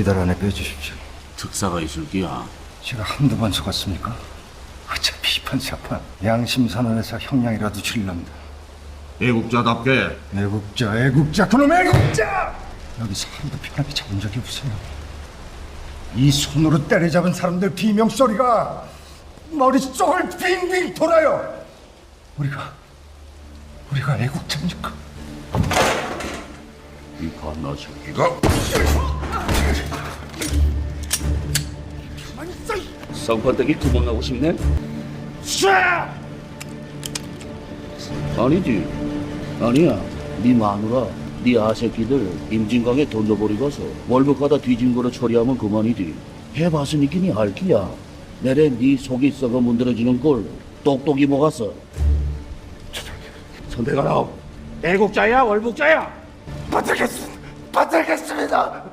이달 안에 빼주십시오. 특사가 있을 기야. 제가 한두 번 속았습니까? 어차피 이판사판 양심선언에서 형량이라도 줄랍니다. 애국자답게 애국자, 애국자, 그놈의 애국자! 여기서 한두 편하게 잡은 적이 없어요. 이 손으로 때려잡은 사람들 비명 소리가 머릿속을 빙빙 돌아요. 우리가 우리가 애국자입니까? 이 갓나 새끼가 쌍판대기 구멍나고 싶네? 아니지 아니야 네 마누라 네 아새끼들 임진강에 던져버리고서 월급 가다 뒤진 거로 처리하면 그만이지 해봤으니끼니 알기야 내래 네 속이 썩어 문드러지는 걸 똑똑히 먹었어 선택하라 애국자야 월북자야 받들겠습니다. 받들겠습니다.